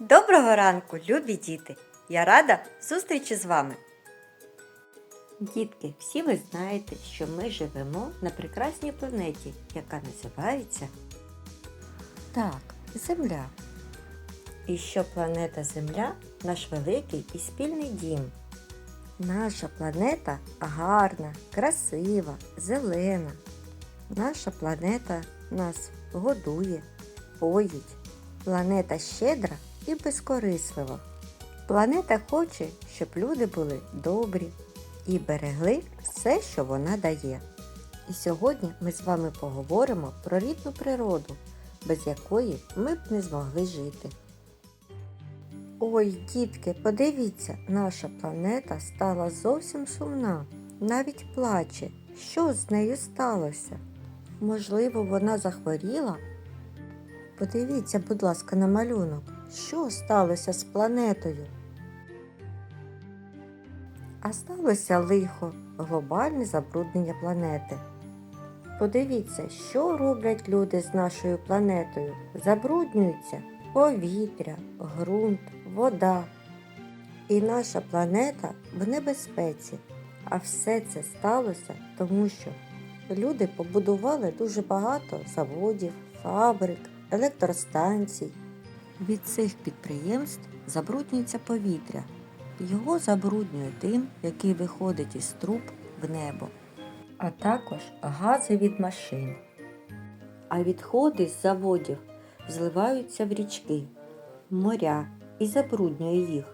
Доброго ранку, любі діти! Я рада зустрічі з вами. Дітки, всі ви знаєте, що ми живемо на прекрасній планеті, яка називається так, Земля. І що планета Земля наш великий і спільний дім. Наша планета гарна, красива, зелена. Наша планета нас годує, поїть. Планета щедра і безкорислива. Планета хоче, щоб люди були добрі і берегли все, що вона дає. І сьогодні ми з вами поговоримо про рідну природу, без якої ми б не змогли жити. Ой, дітки, подивіться, наша планета стала зовсім сумна, навіть плаче. Що з нею сталося? Можливо, вона захворіла? Подивіться, будь ласка, на малюнок. Що сталося з планетою? А сталося лихо, глобальне забруднення планети. Подивіться, що роблять люди з нашою планетою. Забруднюються повітря, ґрунт, вода. І наша планета в небезпеці. А все це сталося тому, що люди побудували дуже багато заводів, фабрик, електростанцій. Від цих підприємств забруднюється повітря. Його забруднює дим, який виходить із труб в небо, а також гази від машин. А відходи з заводів зливаються в річки, моря і забруднює їх.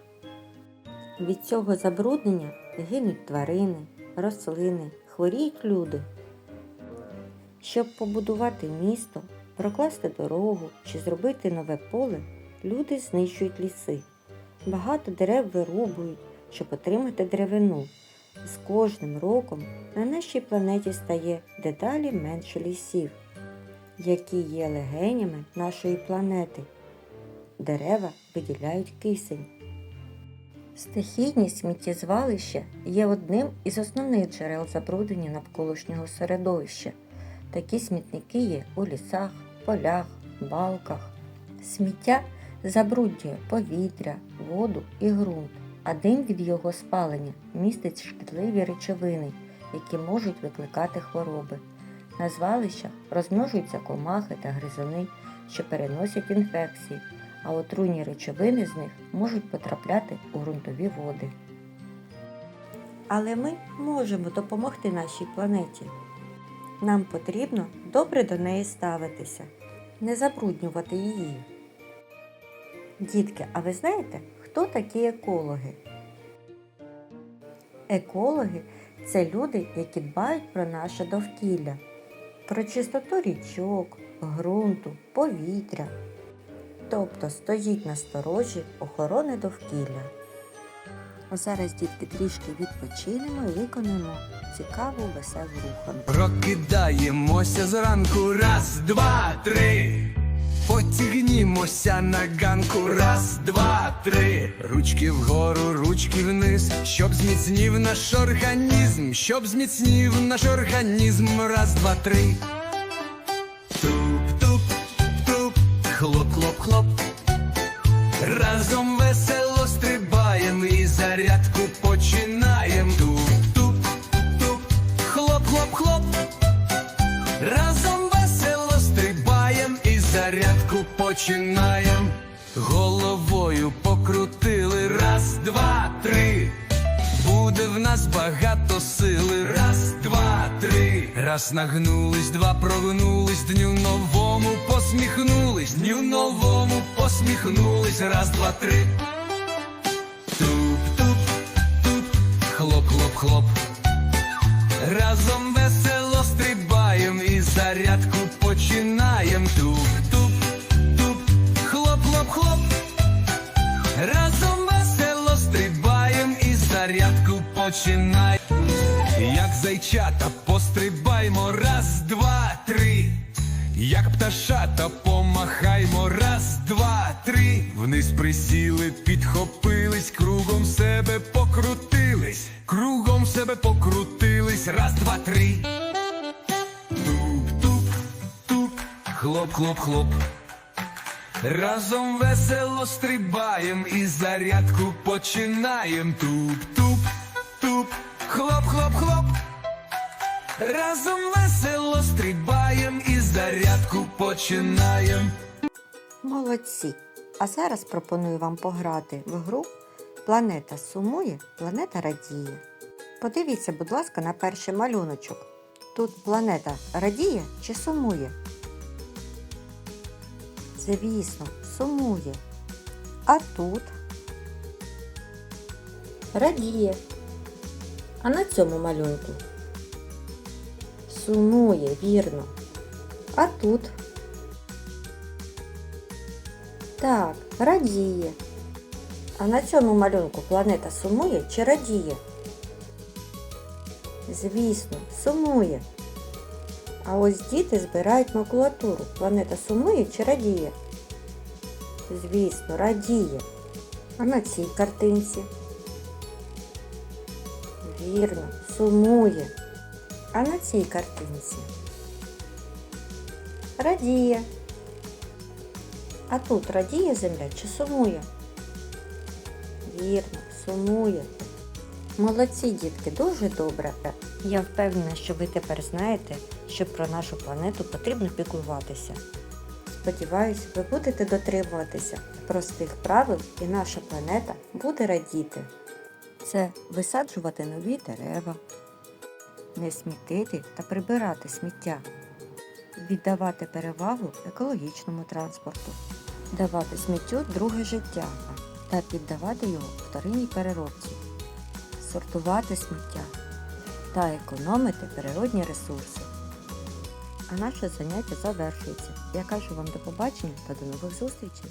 Від цього забруднення гинуть тварини, рослини, хворіють люди. Щоб побудувати місто, прокласти дорогу чи зробити нове поле, люди знищують ліси. Багато дерев вирубують, щоб отримати деревину. З кожним роком на нашій планеті стає дедалі менше лісів, які є легенями нашої планети. Дерева виділяють кисень. Стихійні сміттєзвалища є одним із основних джерел забруднення навколишнього середовища. Такі смітники є у лісах, полях, балках. Сміття забруднює повітря, воду і ґрунт, а дим від його спалення містить шкідливі речовини, які можуть викликати хвороби. На звалищах розмножуються комахи та гризуни, що переносять інфекції, а отруйні речовини з них можуть потрапляти у ґрунтові води. Але ми можемо допомогти нашій планеті. Нам потрібно добре до неї ставитися, не забруднювати її. Дітки, а ви знаєте, хто такі екологи? Екологи це люди, які дбають про наше довкілля, про чистоту річок, ґрунту, повітря. Тобто стоїть на сторожі охорони довкілля. А зараз, дітки, трішки відпочинемо і виконуємо цікаву веселу руханку. Прокидаємося зранку, раз, два, три. Потягнімося на ганку, раз, два, три. Ручки вгору, ручки вниз, щоб зміцнів наш організм, щоб зміцнів наш організм, раз, два, три. Починаєм. Головою покрутили раз, два, три. Буде в нас багато сили. Раз, два, три. Раз нагнулись, два прогнулись, дню новому посміхнулись, дню новому посміхнулись. Раз, два, три. Туп, туп, хлоп, хлоп, хлоп. Разом весело стрибаєм і зарядку починаєм. Туп, починаєм. Як зайчата пострибаймо, раз, два, три. Як пташата помахаймо, раз, два, три. Вниз присіли, підхопились, кругом себе покрутились, кругом себе покрутились, раз, два, три. Туп, туп, туп, хлоп, хлоп, хлоп. Разом весело стрибаєм і зарядку починаєм. Туп-туп, туп, хлоп-хлоп-хлоп. Разом весело стрибаєм і зарядку починаєм. Молодці! А зараз пропоную вам пограти в гру Планета сумує, планета радіє. Подивіться, будь ласка, на перший малюночок. Тут планета радіє чи сумує? Звісно, сумує. А тут радіє. А на цьому малюнку сумує, вірно. А тут так, радіє. А на цьому малюнку планета сумує чи радіє? Звісно, сумує. А ось діти збирають макулатуру. Планета сумує чи радіє? Звісно, радіє. А на цій картинці? Вірно, сумує. А на цій картинці? Радіє. А тут радіє земля чи сумує? Вірно, сумує. Молодці, дітки, дуже добре. Я впевнена, що ви тепер знаєте, що про нашу планету потрібно піклуватися. Сподіваюсь, ви будете дотримуватися простих правил і наша планета буде радіти. Це висаджувати нові дерева, не смітити та прибирати сміття, віддавати перевагу екологічному транспорту, давати сміттю друге життя та піддавати його вторинній переробці, сортувати сміття та економити природні ресурси. А наше заняття завершується. Я кажу вам до побачення та до нових зустрічей!